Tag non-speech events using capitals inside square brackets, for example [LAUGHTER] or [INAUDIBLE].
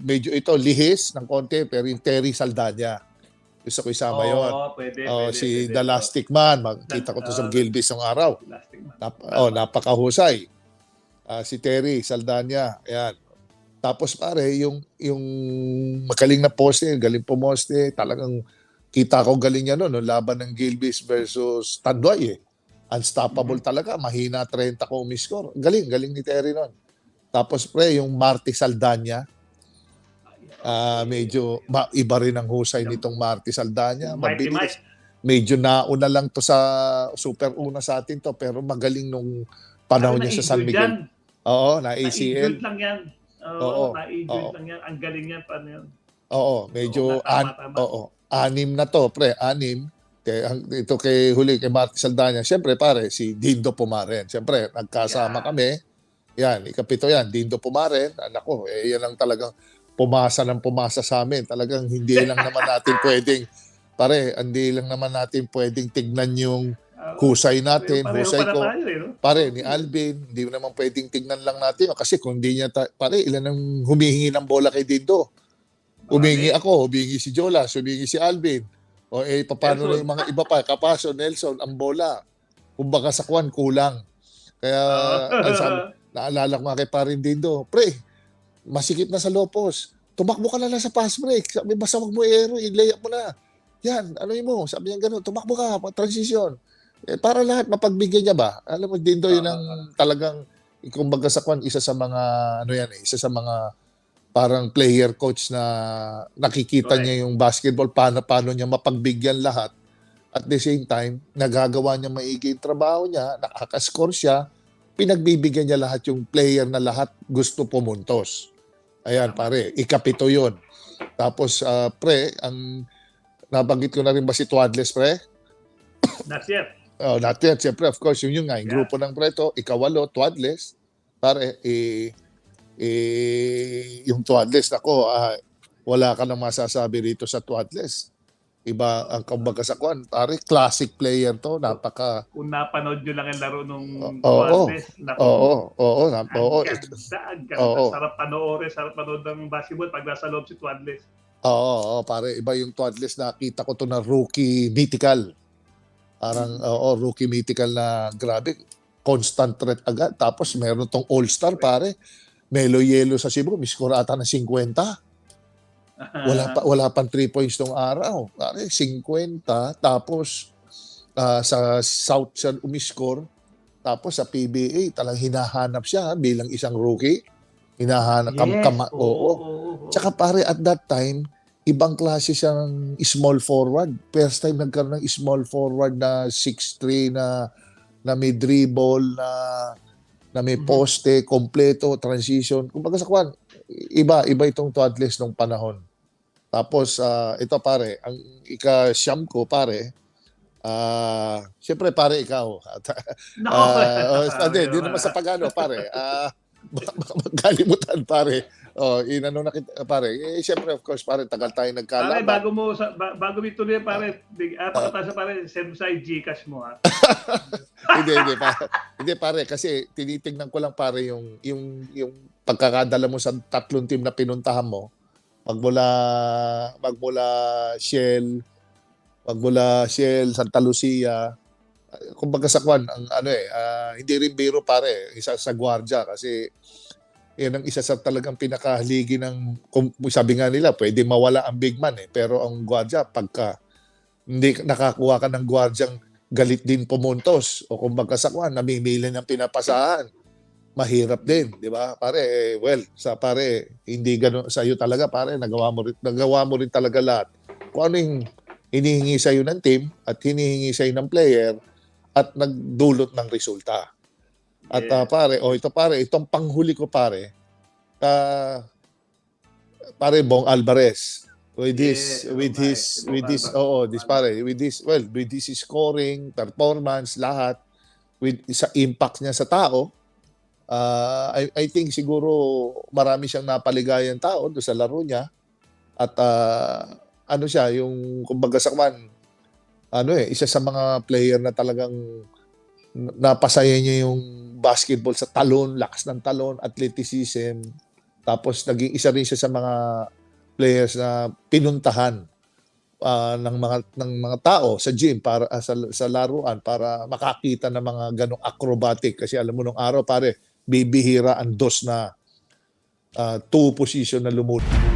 medyo ito lihis ng konti pero yung Terry Saldana. Gusto ko isama Oo, yon. pwede, Oh, pwede, si pwede. The Lastic Man, makita ko to sa Ah. Gilbis ng araw. Nap, oh, napakahusay. Ah, si Terry Saldana, ayan. Tapos pare, yung yung magaling na poste, galing pumoste, talagang kita ko galing niya noon, no, laban ng Gilbis versus Tanduay eh. Unstoppable talaga, mahina 30 ko umiscore. Galing, galing ni Terry noon. Tapos pre, yung Marty Saldana, ah, medyo ma- iba rin ang husay nitong Marty Saldana. Mighty Mabilis. Medyo nauna lang to sa super una sa atin to, pero magaling nung panahon Ano, niya sa San Miguel. yan. Oo, na ACL. lang yan. Oo, Oo, na-injured oo. lang yan. Ang galing yan. Paano yan? Oo, medyo Oo, tama, an, tama. oo, anim na to, pre, anim. Kay, ito kay huli kay Marty Saldana. Siyempre pare, si Dindo Pumaren. Siyempre, nagkasama Yeah. kami. Yan, ikapito yan, Dindo Pumaren. Anak ko, eh, yan ang talagang pumasa ng pumasa sa amin. Talagang hindi lang naman natin pwedeng, pare, hindi lang naman natin pwedeng tignan yung Oo. husay natin, Pareho husay ko. tayo eh, no? pare ni Alvin, hindi naman pwedeng tingnan lang natin kasi kung hindi niya ta- pare ilan ang humihingi ng bola kay Dindo. Humingi ako, humingi si Jolas, humingi si Alvin. O eh paano na yung mga iba pa, Kapaso, Nelson, ang bola. Kumbaga sa kwan kulang. Kaya ang sabi, naalala ko nga kay parin Dindo, pre, masikip na sa Lopos. Tumakbo ka na lang sa pass break. Sabi, basta wag mo i-aero, i-layup mo na. Yan, ano yun mo? Sabi niya gano'n, tumakbo ka, transition. Eh, para lahat mapagbigyan niya ba? Alam mo, Dindo, yun ang talagang, kumbaga sa kwan, isa sa mga, ano yan eh, isa sa mga parang player coach na nakikita Correct. niya yung basketball, paano, paano niya mapagbigyan lahat. At the same time, nagagawa niya maigi yung trabaho niya, nakakascore siya, pinagbibigyan niya lahat yung player na lahat gusto pumuntos. Ayan, pare, ikapito yun. Tapos, ah, pre, ang nabanggit ko na rin ba si Twadless, pre? Not yet. Oh, not yet. Siyempre, of course, yun yung nga, yung Yeah. grupo ng preto, ikawalo, Twadless. Pare, eh, eh, yung Twadless, ako, ah, wala ka nang masasabi rito sa Twadless. Iba ang kumbaga sa kwan. Pare, classic player to. Napaka, Kung napanood nyo lang ang laro nung Oo. Naku, oo, oo, na, ang oo, ganda, ang ganda. Oo. Sarap panoorin, sarap panood ng basketball pag nasa loob si Tuadles. Oo, oo, pare, iba yung Twadless nakita ko to na rookie mythical. Parang, oo, rookie mythical na grabe. Constant threat agad. Tapos meron tong all-star, pare. Melo Yelo sa Cebu, miscore ata ng 50. [LAUGHS] Wala pa wala pang 3 points tong araw. Pare, 50 tapos ah, sa South siya umiscore. Tapos sa PBA, talang hinahanap siya bilang isang rookie. Hinahanap kam, kama, oo. oo, oo. Tsaka pare at that time, ibang klase siyang small forward. First time nagkaroon ng small forward na 6'3 na na may dribble na na may Mhm. poste, kompleto, transition. Kumbaga sa kwan, iba iba itong Toddless nung panahon. Tapos ah, ito pare, ang ika-siyam ko pare, ah, siyempre pare ikaw. [LAUGHS] Ah, oh, hindi, hindi [LAUGHS] naman sa pagano, pare. Ah, [LAUGHS] baka baka magkalimutan, pare. Oh, inano na kita, pare. Eh, siyempre, of course, pare, tagal tayo Pare, nagkalaban. bago mo sa, ba, bago mo ituloy pare, big ah, pakatasa pare, send mo sa Gcash mo ha. [LAUGHS] hindi, hindi, pare. Hindi, pare, kasi tinitingnan ko lang, pare, yung, yung, yung pagkakadala mo sa tatlong team na pinuntahan mo, magmula, magmula Shell, magmula Shell, Santa Lucia, kumbaga sa kwan, ang ano eh, ah, hindi rin biro pare, isa sa gwardiya kasi yan ang isa sa talagang pinakahaligi ng, kung sabi nga nila, pwede mawala ang big man eh, pero ang gwardiya, pagka hindi nakakuha ka ng gwardyang galit din pumuntos o kumbaga sa kwan, namimili ng pinapasahan, mahirap din, di ba? Pare, eh, well, sa pare, hindi gano sa iyo talaga, pare, nagawa mo rin, nagawa mo rin talaga lahat. Kung ano yung hinihingi sa iyo ng team at hinihingi sa iyo ng player at nagdulot ng resulta. At Yeah. ah, pare, o ito pare, itong panghuli ko pare, ah, pare Bong Alvarez with his Yeah, with his Bong with his oo this pare with this well with this scoring performance lahat with sa impact niya sa tao ah, I, I think siguro marami siyang napaligayang tao do sa laro niya at ah, ano siya yung kumbaga sa kwan ano eh isa sa mga player na talagang napasaya niya yung basketball sa talon, lakas ng talon, athleticism. Tapos naging isa rin siya sa mga players na pinuntahan ah, ng mga ng mga tao sa gym para ah, sa, sa laruan para makakita ng mga ganong acrobatic kasi alam mo nung araw pare bibihira ang dos na ah, two position na lumulunod.